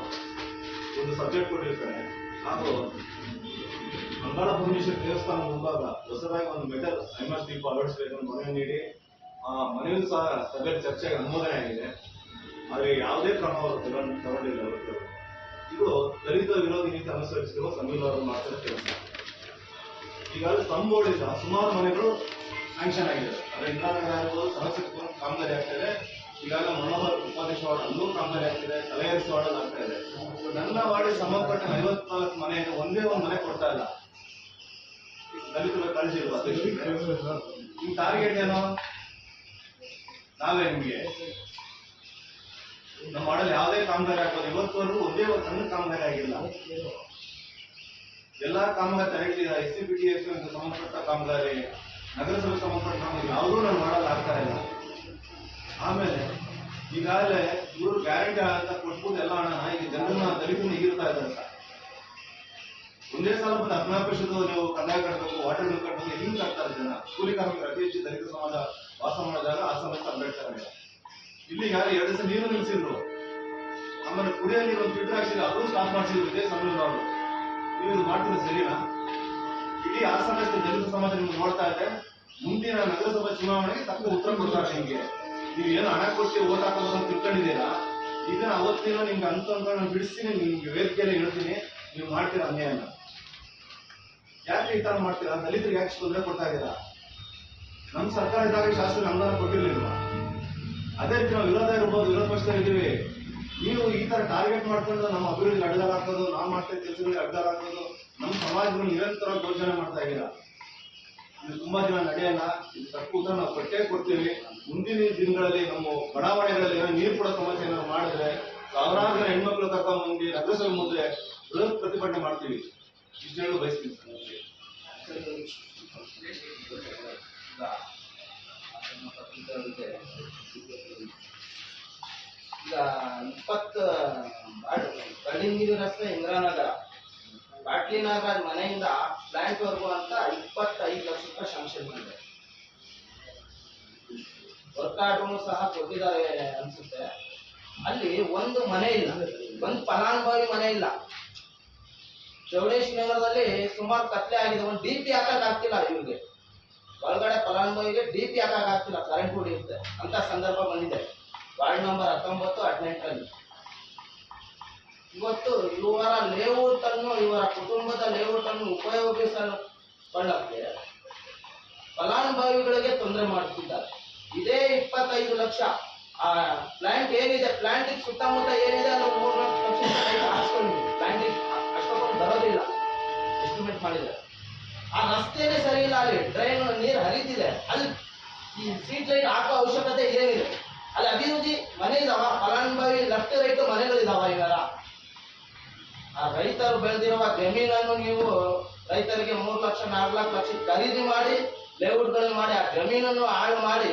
ಒಂದು ಸಬ್ಜೆಕ್ಟ್ ಕೊಟ್ಟಿರ್ತಾರೆ ಹಾಗೂ ಬಂಗಾಳ ಭುವನೇಶ್ವರ ದೇವಸ್ಥಾನ ಮುಂಭಾಗ ಹೊಸದಾಗಿ ಒಂದು ಮೆಟಲ್ ಐಮಸ್ ದೀಪ ಅಳವಡಿಸಬೇಕೆಂದು ಮನವಿ ನೀಡಿ ಆ ಮನೆಯಲ್ಲೂ ಸಹ ಸಭೆ ಚರ್ಚೆಗೆ ಅನುಮೋದನೆ ಆಗಿದೆ ಆದರೆ ಯಾವುದೇ ಕ್ರಮ ಅವರು ತಗೊಂಡಿಲ್ಲ ಅವರು ಇದು ದಲಿತ ವಿರೋಧಿ ನೀತಿ ಅನುಸರಿಸಿರುವ ಸಂವಿಧಾನ ಮಾಡ್ತಿರೋ ಕೆಲಸ ಈಗಾಗಲೇ ಸಂಬೋರ್ಡಿಂದ ಸುಮಾರು ಮನೆಗಳು ಸ್ಯಾಂಕ್ಷನ್ ಆಗಿದೆ ಇಂದಿರಾನಗರ ಆಗಿರ್ಬೋದು ಸಹಸತ್ವ ಕಾಮಗಾರಿ ಆಗ್ತಾ ಇದೆ ಈಗಾಗಲೇ ಮನೋಹರ್ ಉಪಾಧ್ಯಕ್ಷ ವಾರ್ಡ್ ಅಲ್ಲೂ ಕಾಮಗಾರಿ ಆಗ್ತಿದೆ ತಲೆಯರ್ಸ್ ವಾರ್ಡ್ ಆಗ್ತಾ ಇದೆ ನನ್ನ ವಾರ್ಡಿಗೆ ಸಂಬಂಧಪಟ್ಟ ಐವತ್ನಾಲ್ಕು ಮನೆಯಿಂದ ಒಂದೇ ಒಂದು ಮನೆ ಕೊಡ್ತಾ ಇಲ್ಲ ದಲಿತರ ಕಾಳಜಿ ನಿಮ್ ಟಾರ್ಗೆಟ್ ಏನು ನಾವೇ ನಿಮ್ಗೆ ನಮ್ಮ ಮಾಡಲ್ ಯಾವುದೇ ಕಾಮಗಾರಿ ಆಗ್ಬೋದು ಇವತ್ತವರೆಗೂ ಒಂದೇ ಒಂದು ಸಣ್ಣ ಕಾಮಗಾರಿ ಆಗಿಲ್ಲ ಎಲ್ಲಾ ಕಾಮಗಾರಿ ತರಗತಿ S C B T S ಸಂಬಂಧಪಟ್ಟ ಕಾಮಗಾರಿ ನಗರಸಭೆ ಸಂಬಂಧಪಟ್ಟ ಕಾಮಗಾರಿ ಯಾವುದೂ ನಾನು ಮಾಡೋದಾಗ್ತಾ ಇಲ್ಲ. ಆಮೇಲೆ ಈಗಾಗಲೇ ಇವರು ಗ್ಯಾರಂಟಿ ಅಂತ ಕೊಟ್ಬಿಟ್ಟು ಎಲ್ಲ ಹಣ ಈಗ ಜನರನ್ನ ದಲಿತನ ಈಗಿರ್ತಾ ಇದ್ದಾರೆ ಸರ್ ಒಂದೇ ಸಲ ಬಂದು ಹದಿನಾಲ್ಕು ವರ್ಷದ ನೀವು ಕಂದಾಯ ಕಟ್ಟಬೇಕು ವಾಟರ್ ಬಿಲ್ ಕಟ್ಟಬೇಕು ಹಿಂಗ್ ಕಟ್ತಾರೆ ಜನ. ಕೂಲಿ ಕಾರ್ಮಿಕರು, ಅತಿ ಹೆಚ್ಚು ದಲಿತ ಸಮಾಜ ವಾಸ ಮಾಡಿದಾಗ ಆ ಸಮಸ್ಯೆ ಅಂಬೇಡ್ಕರ್ ಇಲ್ಲಿ ಯಾರು ಎರಡು ದಿವಸ ನೀರು ನಿಲ್ಸಿದ್ರು ಆಮೇಲೆ ಕುಡಿಯಲ್ಲಿ ಒಂದು ಫಿಲ್ಟರ್ ಹಾಕ್ಸಿದ್ರು ಅದು ಸ್ಟಾಪ್ ಮಾಡಿಸಿದ್ರು ಇದೇ ಸಂವಿಧಾನ ನೀವು ಇದು ಸರಿಯಾ ಸರಿನಾ? ಇಡೀ ಸಮಸ್ಯೆ ದಲಿತ ಸಮಾಜ ನಿಮ್ಗೆ ನೋಡ್ತಾ ಇದೆ. ಮುಂದಿನ ನಗರಸಭಾ ಚುನಾವಣೆಗೆ ತಕ್ಕ ಉತ್ತರ ಕೊಡ್ತಾರೆ ನಿಮ್ಗೆ. ನೀವು ಏನು ಹಣ ಕೊಟ್ಟು ಓಟ್ ಹಾಕೋದು ಅಂತ ತಿಳ್ಕೊಂಡಿದ್ದೀರಾ? ಇದನ್ನ ಅವತ್ತಿನ ನಿಮ್ಗೆ ಅಂತ ನಾನು ಬಿಡಿಸ್ತೀನಿ, ನಿಮ್ಗೆ ವೇದಿಕೆಯಲ್ಲಿ ಹೇಳ್ತೀನಿ. ನೀವು ಮಾಡ್ತೀರಾ ಅನ್ಯಾಯನ? ಯಾಕೆ ಈ ತರ ಮಾಡ್ತೀರಾ? ದಲಿತರಿಗೆ ಯಾಕೆ ತೊಂದರೆ ಕೊಡ್ತಾ ಇದ್ದೀರಾ? ನಮ್ಮ ಸರ್ಕಾರ ಇದ್ದಾಗ ಶಾಸ್ತ್ರ ಅನುದಾನ ಕೊಟ್ಟಿರಲಿಲ್ಲ ಅದೇ ರೀತಿ ನಾವು ವಿರೋಧ ಇರ್ಬೋದು, ವಿರೋಧ ಪಕ್ಷದಲ್ಲಿ ಇದ್ದೀವಿ. ನೀವು ಈ ತರ ಟಾರ್ಗೆಟ್ ಮಾಡ್ಕೊಂಡು ನಮ್ಮ ಅಭಿವೃದ್ಧಿಗೆ ಅಡ್ಡಾರ ಹಾಕೋದು ನಾವು ಮಾಡ್ತಾ ಕೆಲಸಗಳಿಗೆ ಅಡ್ಡಾರ ಹಾಕೋದು ನಮ್ಮ ಸಮಾಜಗಳು ನಿರಂತರ ಘೋಷಣೆ ಮಾಡ್ತಾ ಇದ್ದೀರಾ? ಇದು ತುಂಬಾ ದಿನ ನಡೆಯಲ್ಲ, ಇದು ತಪ್ಪು ಉತ್ತರ ನಾವು ಕೊಟ್ಟೇ ಕೊಡ್ತೀವಿ. ಮುಂದಿನ ದಿನಗಳಲ್ಲಿ ನಮ್ಮ ಬಡಾವಣೆಗಳಲ್ಲಿ ಏನೋ ನೀರು ಕೊಡೋ ಸಮಸ್ಯೆ ಏನಾದ್ರು ಮಾಡಿದ್ರೆ ಸಾವಿರಾರು ಜನ ಹೆಣ್ಮಕ್ಳು ತಗೊಂಡ್ಬಂದು ಬಂದು ನಗರಸಭೆ ಮುಂದೆ ಬೃಹತ್ ಪ್ರತಿಭಟನೆ ಮಾಡ್ತೀವಿ. ಇಷ್ಟು ಹೇಳಲು ಬಯಸ್ತೀನಿ ಸರ್ ಈಗ ಇಪ್ಪತ್ತು ಕಡಿಂಗಿರಿ ರಸ್ತೆ ಇಂದಿರಾನಗರ. ಬಾಟ್ಲಿ ನಾಗರಾಜ್ ಮನೆಯಿಂದ ಪ್ಲಾಂಟ್ ವರ್ಗು ಅಂತ ಇಪ್ಪತ್ತೈದು ಲಕ್ಷ ರೂಪಾಯಿ ಶಾಂಕ್ಷನ್ ಮಾಡಿದೆ ವರ್ಕ್ ಆರ್ಡ್ರೂ ಸಹ ಕೊಟ್ಟಿದ್ದಾರೆ ಅನ್ಸುತ್ತೆ. ಅಲ್ಲಿ ಒಂದು ಮನೆ ಇಲ್ಲ. ಒಂದು ಫಲಾನುಭವಿ ಮನೆ ಇಲ್ಲ. ಚೌಡೇಶ್ ನಗರದಲ್ಲಿ ಸುಮಾರು ಕತ್ಲೆ ಆಗಿದೆ. ಒಂದು ಡಿ ಪಿ ಹಾಕಕ್ ಆಗ್ತಿಲ್ಲ ಇವ್ರಿಗೆ. ಒಳಗಡೆ ಫಲಾನುಭವಿಗೆ ಡಿ ಪಿ ಹಾಕಕ್ ಕರೆಂಟ್ ಹೊಡಿಯುತ್ತೆ ಅಂತ ಸಂದರ್ಭ ಬಂದಿದೆ. ವಾರ್ಡ್ ನಂಬರ್ ಹತ್ತೊಂಬತ್ತು, ಹದಿನೆಂಟರಲ್ಲಿ. ಇವತ್ತು ಇವರ ಲೇಔಟ್ ಅನ್ನು ಅನ್ನು ಉಪಯೋಗಿಸಿಕೊಳ್ಳಕ್ಕೆ ಫಲಾನುಭವಿಗಳಿಗೆ ತೊಂದರೆ ಮಾಡುತ್ತಿದ್ದಾರೆ. ಇದೇ ಇಪ್ಪತ್ತೈದು ಲಕ್ಷ. ಆ ಪ್ಲಾಂಟ್ ಏನಿದೆ ಪ್ಲಾಂಟ್ ಸುತ್ತಮುತ್ತ ಏನಿದೆ, ಅದು ಮೂರು ಲಕ್ಷ ಹಾಸ್ಕೊಂಡು ಪ್ಲಾಂಟ್ ಅಷ್ಟೊಂದು ಬರೋದಿಲ್ಲ. ಎಸ್ಟಿಮೇಟ್ ಮಾಡಿದ್ರೆ ಆ ರಸ್ತೆನೇ ಸರಿ ಇಲ್ಲ, ಅಲ್ಲಿ ಡ್ರೈನ್ ನೀರು ಹರಿತಿದೆ. ಅಲ್ಲಿ ಈ ಸ್ಟ್ರೀಟ್ ಲೈಟ್ ಹಾಕೋ ಅವಶ್ಯಕತೆ ಏನಿದೆ? ಅಲ್ಲಿ ಅಭಿವೃದ್ಧಿ ಮನೆ ಇದಾವ, ಫಲಾನುಭವಿ ಲೆಫ್ಟ್ ರೈಟ್ ಮನೆಗಳಿದಾವ ಇವೆಲ್ಲ ಆ ರೈತರು ಬೆಳೆದಿರುವ ಜಮೀನನ್ನು ನೀವು ರೈತರಿಗೆ ಮೂರು ಲಕ್ಷ, ನಾಲ್ಕು ಲಕ್ಷ ಲಕ್ಷ ಖರೀದಿ ಮಾಡಿ ಲೇಔಟ್ಗಳನ್ನು ಮಾಡಿ, ಆ ಜಮೀನನ್ನು ಹಾಳು ಮಾಡಿ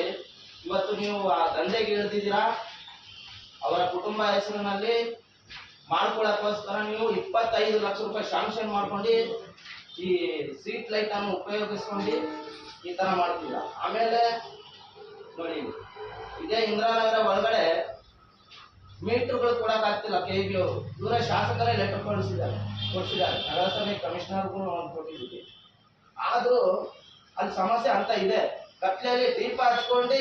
ಇವತ್ತು ನೀವು ಆ ದಂಧೆಗೆ ಇಳಿದಿದ್ದೀರಾ? ಅವರ ಕುಟುಂಬ ಹೆಸರಿನಲ್ಲಿ ಮಾಡ್ಕೊಳ್ಳೋಕ್ಕೋಸ್ಕರ ನೀವು ಇಪ್ಪತ್ತೈದು ಲಕ್ಷ ರೂಪಾಯಿ ಶಾಂಕ್ಷನ್ ಮಾಡ್ಕೊಂಡು ಈ ಸ್ಟ್ರೀಟ್ ಲೈಟ್ ಅನ್ನು ಉಪಯೋಗಿಸ್ಕೊಂಡು ಈ ತರ ಮಾಡ್ತೀರಾ? ಆಮೇಲೆ ನೋಡಿ, ಇದೇ ಇಂದಿರಾನಗರ ಒಳಗಡೆ ಮೀಟರ್ಗಳು ಕೊಡಕ್ ಆಗ್ತಿಲ್ಲ ಕೆ ಬಿ ಅವರು ಇವರ ಶಾಸಕರೇ ಲೆಟರ್ ಕೊಡಿಸಿದ್ದಾರೆ. ಕೊಡಿಸಿದ್ದಾರೆ. ನಗರಸಭೆ ಕಮಿಷನರ್ಗೂ ಒಂದು ಕೊಟ್ಟಿದ್ದೀವಿ. ಆದ್ರೂ ಅಲ್ಲಿ ಸಮಸ್ಯೆ ಅಂತ ಇದೆ. ಕತ್ಲೆಯಲ್ಲಿ ದೀಪ ಹಚ್ಕೊಂಡು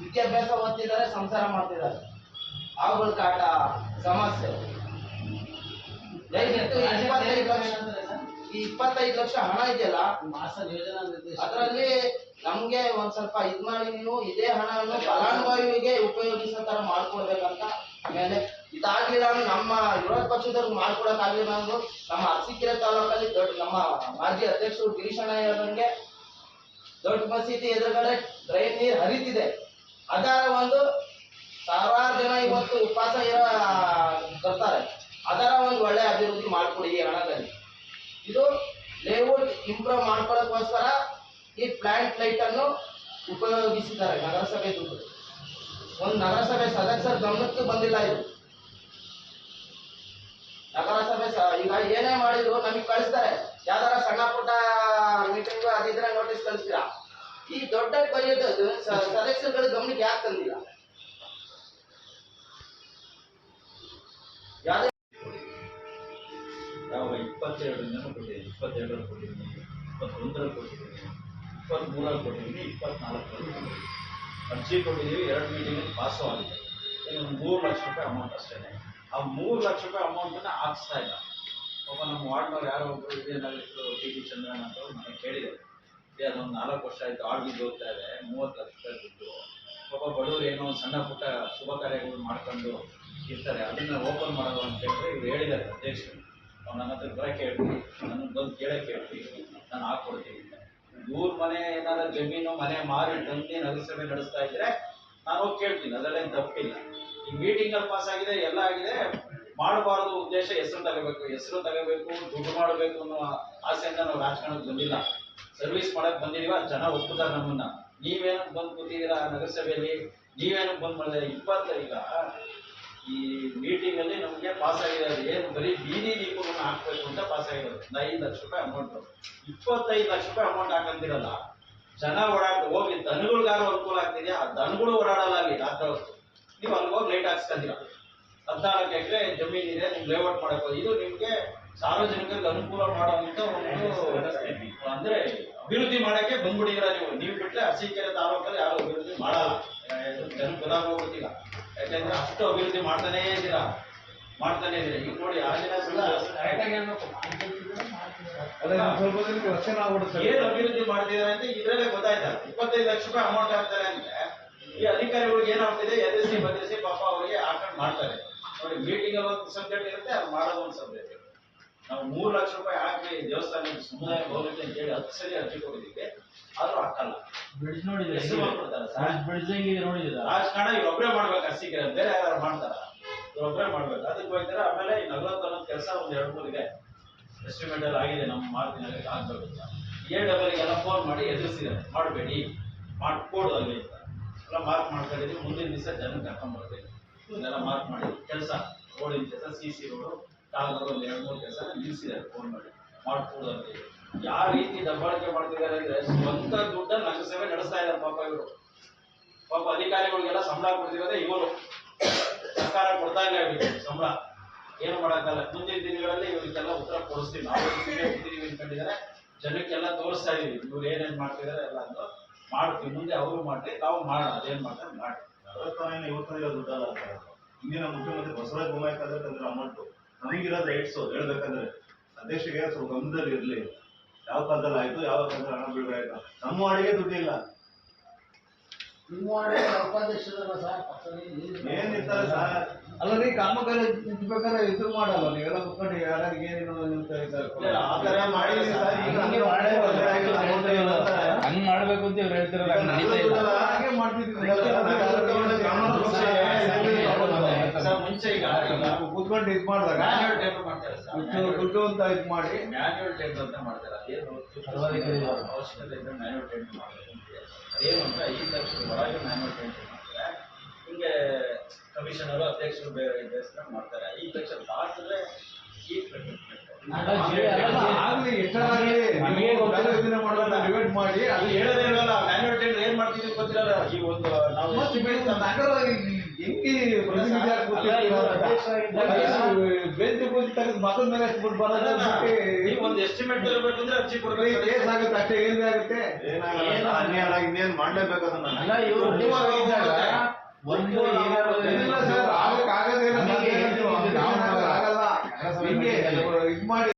ವಿದ್ಯಾಭ್ಯಾಸ ಓದ್ತಿದ್ದಾರೆ, ಸಂಸಾರ ಮಾಡ್ತಿದ್ದಾರೆ. ಅವುಗಳ ಕಾಟ ಸಮಸ್ಯೆ. ದಯವಿಟ್ಟು ಈ ಇಪ್ಪತ್ತೈದು ಲಕ್ಷ ಹಣ ಇದೆಯಲ್ಲ ಅದರಲ್ಲಿ ನಮ್ಗೆ ಒಂದ್ ಸ್ವಲ್ಪ ಇದ್ ಮಾಡಿ ನೀವು ಇದೇ ಹಣವನ್ನು ಫಲಾನುಭವಿಗೆ ಉಪಯೋಗಿಸೋ ತರ ಮಾಡ್ಕೊಡ್ಬೇಕಂತ ಆಮೇಲೆ ಇದಾಗ್ಲಿಲ್ಲ ಅಂದ್ರೆ ನಮ್ಮ ವಿರೋಧ ಪಕ್ಷದವ್ರಿಗೆ ಮಾಡ್ಕೊಡಕ್ ಆಗ್ಲಿಲ್ಲ ಅಂದ್ರು ನಮ್ಮ ಅರಸೀಕೆರೆ ತಾಲೂಕಲ್ಲಿ ದೊಡ್ಡ ನಮ್ಮ ಮಾಜಿ ಅಧ್ಯಕ್ಷರು ಗಿರೀಶಣ್ಣ ಅವರಂಗೆ ದೊಡ್ಡ ಮಸೀದಿ ಎದುರುಗಡೆ ಡ್ರೈನ್ ನೀರ್ ಹರಿತಿದೆ. ಅದರ ಒಂದು ಸಾವಿರಾರು ಜನ ಇವತ್ತು ಉಪವಾಸ ಇರ ಬರ್ತಾರೆ ಅದರ ಒಂದು ಒಳ್ಳೆ ಅಭಿವೃದ್ಧಿ ಮಾಡ್ಕೊಡಿ ಈ ಹಣದಲ್ಲಿ. ಇದು ಲೇಔಟ್ ಇಂಪ್ರೂವ್ ಮಾಡ್ಕೊಳ್ಳೋಕ್ಕೋಸ್ಕರ ಈ ಪ್ಲಾಂಟ್ ಲೈಟ್ ಅನ್ನು ಉಪಯೋಗಿಸಿದ್ದಾರೆ ನಗರಸಭೆ ದುಡ್ಡು. ಒಂದು ನಗರಸಭೆ ಸದಸ್ಯರ ಗಮನಕ್ಕೆ ಬಂದಿಲ್ಲ ಇದು. ನಗರಸಭೆ ಈಗ ಏನೇ ಮಾಡಿದ್ರು ನಮಗೆ ಕಳಿಸ್ತಾರೆ. ಯಾವ್ದಾರ ಸಣ್ಣ ಪುಟ್ಟ ಮೀಟಿಂಗ್ ಅದಿದ್ರೆ ನೋಟಿಸ್ ಕಳಿಸ್ತೀರಾ? ಈ ದೊಡ್ಡ ಬಜೆಟ್ ಸದಸ್ಯರುಗಳ ಗಮನಕ್ಕೆ ಯಾಕೆ ತಂದಿಲ್ಲ? ಯಾವ ಜನ ಕೊಟ್ಟಿದ್ದೀನಿ ಇಪ್ಪತ್ತೆರಡರಲ್ಲಿ ಕೊಟ್ಟಿದ್ದೀನಿ ಇಪ್ಪತ್ತೊಂದರಲ್ಲಿ ಕೊಟ್ಟಿದ್ದೀನಿ ಇಪ್ಪತ್ತ್ಮೂರಲ್ಲಿ ಕೊಟ್ಟಿದ್ದೀನಿ ಇಪ್ಪತ್ತ್ನಾಲ್ಕರಲ್ಲಿ ಕೊಟ್ಟಿದ್ದೀನಿ ಅರ್ಜಿ ಕೊಟ್ಟಿದ್ದೀವಿ. ಎರಡು ಮೀಟಿಂಗಲ್ಲಿ ಪಾಸು ಆಗಿದೆ. ಇನ್ನು ಮೂರು ಲಕ್ಷ ರೂಪಾಯಿ ಅಮೌಂಟ್ ಅಷ್ಟೇ. ಆ ಮೂರು ಲಕ್ಷ ರೂಪಾಯಿ ಅಮೌಂಟನ್ನು ಹಾಕ್ಸ್ತಾ ಇಲ್ಲ. ಪಾಪ ನಮ್ಮ ವಾರ್ಡ್ನವ್ರು ಯಾರೋ ಒಬ್ಬರು ಇದೇನಾಗಿತ್ತು ಟಿ. ವಿ. ಚಂದ್ರನ್ ಅಂತ ನನಗೆ ಕೇಳಿದರು. ಏ, ಅದೊಂದು ನಾಲ್ಕು ವರ್ಷ ಆಯಿತು. ಆಡ್ ಬಿದ್ದು ಹೋಗ್ತಾ ಇದೆ. ಮೂವತ್ತು ಲಕ್ಷ ರೂಪಾಯಿ ದುಡ್ಡು. ಪಾಪ ಬಡವರು ಏನೋ ಒಂದು ಸಣ್ಣ ಪುಟ್ಟ ಶುಭ ಕಾರ್ಯಗಳು ಮಾಡ್ಕೊಂಡು ಇರ್ತಾರೆ. ಅದನ್ನು ಓಪನ್ ಮಾಡೋದು ಅಂತ ಹೇಳಿದ್ರೆ ಇವ್ರು ಹೇಳಿದ್ದಾರೆ ಅಧ್ಯಕ್ಷರು. ಅವ್ರು ನನ್ನ ಹತ್ರ ಬರೋಕ್ಕೆ ಹೇಳ್ತೀನಿ ನನ್ನ ಬಂದು ಕೇಳಕ್ಕೆ ಹೇಳ್ತೀನಿ ನಾನು ಹಾಕ್ಕೊಡ್ತೀನಿ ಇವ್ರ ಮನೆ ಏನಾದ್ರು ಜಮೀನು, ಮನೆ ಮಾರಿ ತಂದು ನಗರಸಭೆ ನಡೆಸ್ತಾ ಇದ್ರೆ ನಾನು ಹೋಗಿ ಕೇಳ್ತೀನಿ. ಅದರಲ್ಲೇನು ತಪ್ಪಿಲ್ಲ. ಈ ಮೀಟಿಂಗಲ್ಲಿ ಪಾಸ್ ಆಗಿದೆ, ಎಲ್ಲ ಆಗಿದೆ. ಮಾಡಬಾರದು ಉದ್ದೇಶ ಹೆಸರು ತಗೋಬೇಕು. ಹೆಸರು ತಗೋಬೇಕು, ದುಡ್ಡು ಮಾಡಬೇಕು ಅನ್ನೋ ಆಸೆಯಿಂದ ನಾವು ರಾಜಕಾರಣಕ್ಕೆ ಬಂದಿಲ್ಲ. ಸರ್ವಿಸ್ ಮಾಡಕ್ ಬಂದಿದೀವ, ಜನ ಒಪ್ಪುತ್ತಾರೆ ನಮ್ಮನ್ನ. ನೀವೇನಕ್ಕೆ ಬಂದು ಕೂತಿದ್ದೀರಾ ನಗರಸಭೆಯಲ್ಲಿ? ನೀವೇನಕ್ಕೆ ಬಂದ್ ಮಾಡಿದ್ರೆ? ಇಪ್ಪತ್ತು ಈ ಮೀಟಿಂಗ್ ಅಲ್ಲಿ ನಮಗೆ ಪಾಸ್ ಆಗಿರೋದು ಏನು? ಬರೀ ಬೀದಿ ದೀಪವನ್ನು ಹಾಕ್ಬೇಕು ಅಂತ ಪಾಸ್ ಆಗಿರೋದು. ಐದು ಲಕ್ಷ ರೂಪಾಯಿ ಅಮೌಂಟ್ ಇಪ್ಪತ್ತೈದು ಲಕ್ಷ ರೂಪಾಯಿ ಅಮೌಂಟ್ ಹಾಕಂತಿರಲ್ಲ, ಜನ ಓಡಾಡ ಹೋಗಿ ದನಗಳಿಗಾರು ಅನುಕೂಲ ಆಗ್ತಿದೆ ಆ ದನಗಳು ಓಡಾಡಲ್ಲ ಅಲ್ಲಿ ರಾತ್ರಿ ನೀವು ಅಲ್ಲಿ ಹೋಗಿ ಲೈಟ್ ಹಾಕ್ಸ್ಕೊಂತೀರ ಹದಿನಾಲ್ಕು ಎಕರೆ ಜಮೀನಿದೆ ನಿಮ್ಗೆ ಲೇಔಟ್ ಮಾಡಬೇಕು ಇದು ನಿಮ್ಗೆ ಸಾರ್ವಜನಿಕರಿಗೆ ಅನುಕೂಲ ಮಾಡುವಂತ ಒಂದು ಅಂದ್ರೆ ಅಭಿವೃದ್ಧಿ ಮಾಡಕ್ಕೆ ಬಂದ್ಬಿಟ್ಟಿದ್ದೀರಾ ನೀವು. ನೀವು ಬಿಟ್ರೆ ಅರಸೀಕೆರೆ ತಾಲೂಕಲ್ಲಿ ಯಾರು ಅಭಿವೃದ್ಧಿ ಮಾಡಲ್ಲ. ಜನ ಗೊತ್ತಾಗೋ ಗೊತ್ತಿಲ್ಲ ಯಾಕಂದ್ರೆ ಅಷ್ಟು ಅಭಿವೃದ್ಧಿ ಮಾಡ್ತಾನೇ ಇದ್ದೀರಾ? ಮಾಡ್ತಾನೆ ಇದ್ದೀರಾ? ಈಗ ನೋಡಿ ದಿನಕ್ಕೆ ರಕ್ಷಣೆ ಆಗ್ಬಿಡುತ್ತೆ ಏನು ಅಭಿವೃದ್ಧಿ ಮಾಡ್ತಿದ್ದಾರೆ ಅಂತ ಇದ್ರಲ್ಲೇ ಗೊತ್ತಾಯ್ತಾ? ಇಪ್ಪತ್ತೈದು ಲಕ್ಷ ರೂಪಾಯಿ ಅಮೌಂಟ್ ಹಾಕ್ತಾರೆ ಅಂದ್ರೆ ಈ ಅಧಿಕಾರಿಗಳಿಗೆ ಏನಾಗ್ತಿದೆ ಎದುರಿಸಿ ಬದಲಿಸಿ ಪಾಪ ಅವರಿಗೆ ಹಾಕೊಂಡು ಮಾಡ್ತಾರೆ. ನೋಡಿ ಮೀಟಿಂಗ್ ಅಲ್ಲಿ ಒಂದು ಸಬ್ಜೆಕ್ಟ್ ಇರುತ್ತೆ ಅದು ಮಾಡೋದು ಒಂದು ಸಬ್ಜೆಕ್ಟ್ ಇರುತ್ತೆ ನಾವು ಮೂರ್ ಲಕ್ಷ ರೂಪಾಯಿ ಹಾಕಿ ದೇವಸ್ಥಾನ ಸಮುದಾಯ ಹೋಗುತ್ತೆ ಅಂತ ಹೇಳಿ ಹತ್ತು ಸರಿ ಅರ್ಜಿ ಕೊಟ್ಟಿದ್ದೀವಿ ಆದ್ರೂ ಹಾಕಲ್ಲ. ಬ್ರಿಡ್ಜ್ ನೋಡಿದ್ರೆ ಹೆಸರು ಮಾಡ್ಕೊಡ್ತಾರೆ ಸರ್? ಬ್ರಿಡ್ಜ್ ಹೆಂಗಿದೆ ನೋಡಿದ್ದೀರಾ ರಾಜಕಾರಣ ಇವ್ರೊಬ್ರೇ ಮಾಡ್ಬೇಕು ಬೇರೆ ಯಾರು ಮಾಡ್ತಾರ. ಒಬ್ಬರೇ ಮಾಡ್ಬೇಕು. ಅದಕ್ಕೆ ಹೋಗ್ತಾರೆ ಆಮೇಲೆ ಈ ಅನ್ನೋದು ಕೆಲಸ ಒಂದ್ ಎರಡು ಮೂರು ಇದೆ ಎಸ್ಟಿಮೇಟ್ ಅಲ್ಲಿ ಆಗಿದೆ ನಮ್ಮ ಮಾರ್ತಿನಲ್ಲಿ ಆಗ್ಬೇಕು ಅಂತ. ಎ ಡಬಲ್ಗೆಲ್ಲ ಫೋನ್ ಮಾಡಿ ಎದುರಿಸಿದ್ದಾರೆ. ಮಾಡಬೇಡಿ ಮಾಡ್ಕೊಡು ಅಲ್ಲಿ ಅಂತ. ಎಲ್ಲ ಮಾರ್ಕ್ ಮಾಡ್ಕೊಂಡಿದ್ದೀವಿ. ಮುಂದಿನ ದಿವಸ ಜನ ಕರ್ಕೊಂಡ್ ಬರ್ಬೇಕು ಇದೆಲ್ಲ ಮಾರ್ಕ್ ಮಾಡಿ. ಕೆಲಸ ರೋಡಿನ ಕೆಲಸ ಸಿ ಸಿ ರೋಡು ಒಂದು ಎರಡು ಮೂರು ಕೆಲಸ ನಿಲ್ಲಿಸಿದ್ದಾರೆ ಫೋನ್ ಮಾಡಿ. ಮಾಡ್ಕೊಡು ಅಂತ ಯಾವ ರೀತಿ ದಬ್ಬಾಳಿಕೆ ಮಾಡ್ತಿದ್ದಾರೆ ಅಂದ್ರೆ ಸ್ವಂತ ದುಡ್ಡಲ್ಲಿ ಸೇವೆ ನಡೆಸ್ತಾ ಇದ್ದಾರೆ ಪಾಪ ಇವರು. ಪಾಪ ಅಧಿಕಾರಿಗಳಿಗೆಲ್ಲ ಸಂಬಳ ಕೊಡ್ತಿರೋದೇ ಇವರು. ಸರ್ಕಾರ ಕೊಡ್ತಾ ಇಲ್ಲ ಇವರಿಗೆ ಸಂಬಳ. ಏನು ಮಾಡಕ್ಕಲ್ಲ ಮುಂದಿನ ದಿನಗಳಲ್ಲಿ ಇವರಿಗೆಲ್ಲ ಉತ್ತರ ಕೊಡಿಸ್ತೀವಿ. ನಾವು ಅನ್ಕೊಂಡಿದ್ದಾರೆ. ಜನಕ್ಕೆಲ್ಲ ತೋರಿಸ್ತಾ ಇದೀವಿ. ಇವ್ರು ಏನೇನ್ ಮಾಡ್ತಿದಾರೆ ಎಲ್ಲ ಅಂತ. ಮಾಡ್ತೀವಿ. ಮುಂದೆ ಅವರು ಮಾಡ್ರಿ ನಾವು ಮಾಡೋಣ. ಅದೇನ್ ಮಾಡ್ತಾರೆ ಮಾಡಿ. ನಗರಸ್ಥಾನ ಇವತ್ತು ಇರೋ ದುಡ್ಡಲ್ಲ ಇಂದಿನ ಮುಖ್ಯಮಂತ್ರಿ ಬಸವರಾಜ ಬೊಮ್ಮಾಯಿ ತಂದಿರೋ ಅಮೌಂಟ್ ನಮಗಿರೋದು ರೈಟ್ಸ್ ಹೇಳ್ಬೇಕಂದ್ರೆ ಅಧ್ಯಕ್ಷರಿಗೆ ಸ್ವಲ್ಪ ಗಮನದಲ್ಲಿ ಇರಲಿ. ಯಾವ ಕಾಲದಲ್ಲಿ ಆಯ್ತು ಯಾವ ಕಾಲದಲ್ಲಿ ಹಣ ಬೀಳ್ಬೇಕಾಯ್ತು ನಮ್ಮ ಅಡಿಗೆ ದುಡ್ಡಿಲ್ಲ ಏನ್ ಇರ್ತಾರೆ ಸರ್ ಅಲ್ಲ ರೀ ಕಾಮಗಾರಿ ನಿಂತ್ಬೇಕಾದ್ರೆ ಇದು ಮಾಡಲ್ಲ. ನೀವೆಲ್ಲ ಕುತ್ಕೊಂಡು ಯಾರ್ಯಾರಿಗೆ ಏನೇನು ಅಂತ ಇದ್ದಾರೆ. ಇಲ್ಲ, ಆ ಥರ ಮಾಡಿಲ್ಲ ಸರ್. ಈಗ ಹಂಗೆ ಮಾಡೇ. ಹಂಗ್ ಮಾಡ್ಬೇಕು ಅಂತ ಇವ್ರು ಹೇಳ್ತಿರೋದು ಹಾಗೆ ನಡೀತಾ ಈಗ ಕೂತ್ಕೊಂಡು ಇದು ಮಾಡಿದಾಗ ಮಾಡ್ತಾರೆ ದುಡ್ಡು ಅಂತ ಇದು ಮಾಡಿ. ಟೇಬಲ್ ಅಂತ ಮಾಡ್ತಾರೆ. ಅದೇನು ಇದ್ದಾರೆ. ಅವಶ್ಯಕತೆ ಇದ್ರೆ ಮ್ಯಾನ್ಯುವಲ್ ಟೇಬಲ್ ಮಾಡಬೇಕು ಅಂತ. ಅದೇನು ಅಂದ್ರೆ ಐದು ಲಕ್ಷದ ಒಳಗೆ ಮ್ಯಾನ್ಯುವಲ್ ಟೇಬಲ್ ಮಾಡ್ತಾರೆ. ಹಿಂಗೆ ಕಮಿಷನರು ಅಧ್ಯಕ್ಷರು ಬೇರೆ ಬೇರೆ ಮಾಡ್ತಾರೆ. ಐದು ಲಕ್ಷ ದಾಟಿದ್ರೆ ಈ ಆಗ್ಲಿ ಎಷ್ಟಾಗಲಿ ನಮಗೆ ಗೊತ್ತಿಲ್ಲ. ಇದನ್ನ ಮಾಡೋದನ್ನ ಡಿವೈಡ್ ಮಾಡಿ. ಅದು ಹೇಳೋದೇ ಇರಲ್ಲ ಮ್ಯಾನ್ಯೂಲ್ ಟೈಪ್ ಏನು ಮಾಡ್ತಿದ್ವಿ ಗೊತ್ತಿರಲ್ಲ ಈ ಒಂದು ನಾವು ಹೆಂಗೆ ತೆಗೆದು ಮಕ್ಕಳ ಮೇಲೆ ಬಿಟ್ಟು ಬರೋದು ನೀವು ಒಂದು ಎಸ್ಟಿಮೇಟ್ ತರಬೇಕಂದ್ರೆ ಅರ್ಜಿ ಕೊಡ್ಬೇಕು ಕೇಸ್ ಆಗುತ್ತೆ ಅಷ್ಟೇ ಏನೇ ಆಗುತ್ತೆ. ಏನಾಗಲ್ಲ ಸರ್, ಅನ್ಯಾಯ ಇನ್ನೇನ್ ಮಾಡ್ಲೇಬೇಕು ಅದನ್ನ? ಇವ್ರು ಅಧ್ಯಕ್ಷರಾಗಿದ್ದಾಗ ಒಂದು ಇಲ್ಲ ಸರ್ ಆಗಕ್ಕೆ ಆಗಲ್ಲ ಹಿಂಗೆ ಇದ್ ಮಾಡಿ